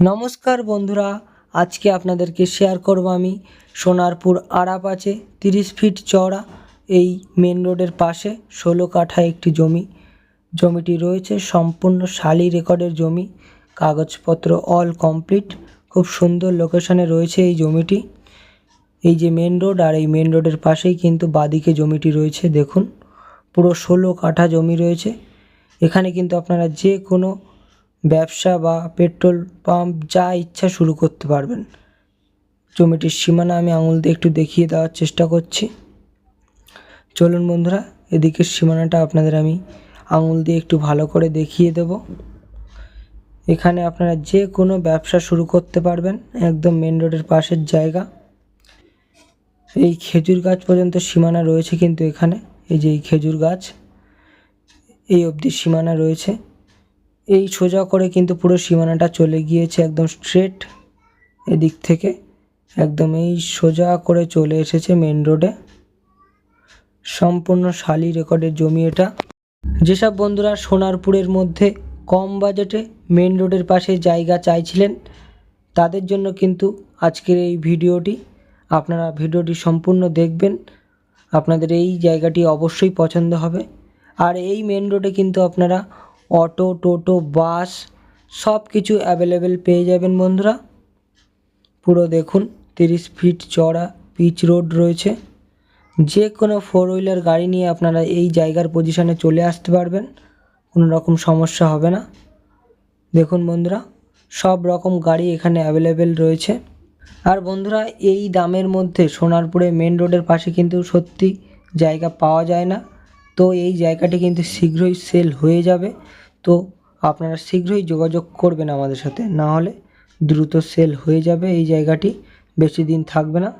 নমস্কার বন্ধুরা, আজকে আপনাদেরকে শেয়ার করব আমি সোনারপুর আড়াপ আছে তিরিশ ফিট চওড়া, এই মেন রোডের পাশে ষোলো কাঠা একটি জমি। জমিটি রয়েছে সম্পূর্ণ শালি রেকর্ডের জমি, কাগজপত্র অল কমপ্লিট খুব সুন্দর লোকেশানে রয়েছে এই জমিটি। এই যে মেন রোড আর এই মেন রোডের পাশেই কিন্তু বাদিকে জমিটি রয়েছে, দেখুন। পুরো ষোলো কাঠা জমি রয়েছে। এখানে কিন্তু আপনারা যে কোনো ব্যবসা বা পেট্রোল পাম্প যা ইচ্ছা শুরু করতে পারবেন। জমিটির সীমানা আমি আঙুল দিয়ে একটু দেখিয়ে দেওয়ার চেষ্টা করছি। চলুন বন্ধুরা, এদিকের সীমানাটা আপনাদের আমি আঙুল দিয়ে একটু ভালো করে দেখিয়ে দেব। এখানে আপনারা যে কোনো ব্যবসা শুরু করতে পারবেন, একদম মেন রোডের পাশের জায়গা। এই খেজুর গাছ পর্যন্ত সীমানা রয়েছে কিন্তু এখানে, এই যে এই খেজুর গাছ, এই অবধি সীমানা রয়েছে। এই সোজা করে কিন্তু পুরো সীমানাটা চলে গিয়েছে একদম স্ট্রেট এদিক থেকে। একদম এই সোজা করে চলে এসেছে মেন রোডে সম্পূর্ণ শালি রেকর্ডের জমি এটা। যেসব বন্ধুরা সোনারপুরের মধ্যে কম বাজেটে মেন রোডের পাশে জায়গা চাইছিলেন, তাদের জন্য কিন্তু আজকের এই ভিডিওটি। আপনারা ভিডিওটি সম্পূর্ণ দেখবেন। আপনাদের এই জায়গাটি অবশ্যই পছন্দ হবে। আর এই মেন রোডে কিন্তু আপনারা অটো, টোটো, বাস সব কিছু অ্যাভেলেবেল পেয়ে যাবেন বন্ধুরা। পুরো দেখুন, তিরিশ ফিট চড়া পিচ রোড রয়েছে। যে কোনো ফোর হুইলার গাড়ি নিয়ে আপনারা এই জায়গার পজিশনে চলে আসতে পারবেন, কোনো রকম সমস্যা হবে না। দেখুন বন্ধুরা, সব রকম গাড়ি এখানে অ্যাভেলেবেল রয়েছে। আর বন্ধুরা, এই দামের মধ্যে সোনারপুরে মেন রোডের পাশে কিন্তু সত্যি জায়গা পাওয়া যায় না। তো এই জায়গাটি কিন্তু শীঘ্রই সেল হয়ে যাবে। তো আপনারা শীঘ্রই যোগাযোগ করবেন আমাদের সাথে। না হলে দ্রুত সেল হয়ে যাবে এই জায়গাটি। বেশি দিন থাকবে না।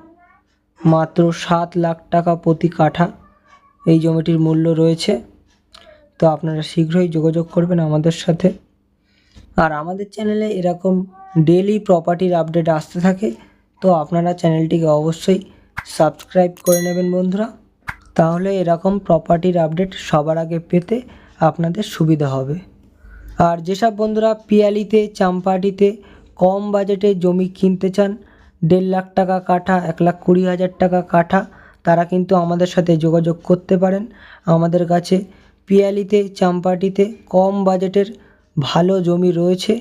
মাত্র সাত লাখ টাকা প্রতি কাঠা এই জমিটির মূল্য রয়েছে। তো আপনারা শীঘ্রই যোগাযোগ করবেন আমাদের সাথে। আর আমাদের চ্যানেলে এরকম ডেলি প্রপার্টির আপডেট আসতে থাকে, তো আপনারা চ্যানেলটিকে অবশ্যই সাবস্ক্রাইব করে নেবেন বন্ধুরা। তাহলে এরকম প্রপার্টির আপডেট সবার আগে পেতে আপনাদের সুবিধা হবে। আর যেসব বন্ধুরা পিয়ালিতে, চাম্পাটিতে কম বাজেটে জমি কিনতে চান, দেড় লাখ টাকা কাঠা, এক লাখ কুড়ি হাজার টাকা কাঠা, তারা কিন্তু আমাদের সাথে যোগাযোগ করতে পারেন। আমাদের কাছে পিয়ালিতে, চাম্পাটিতে কম বাজেটের ভালো জমি রয়েছে,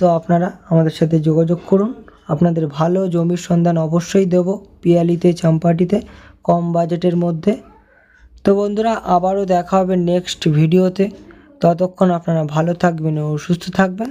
তো আপনারা আমাদের সাথে যোগাযোগ করুন। আপনাদের ভালো জমির সন্ধান অবশ্যই দেব পিয়ালিতে, চাম্পাটিতে কম বাজেটের মধ্যে। তো বন্ধুরা, আবারও দেখা হবে নেক্সট ভিডিওতে ততক্ষণ আপনারা ভালো থাকবেন ও সুস্থ থাকবেন।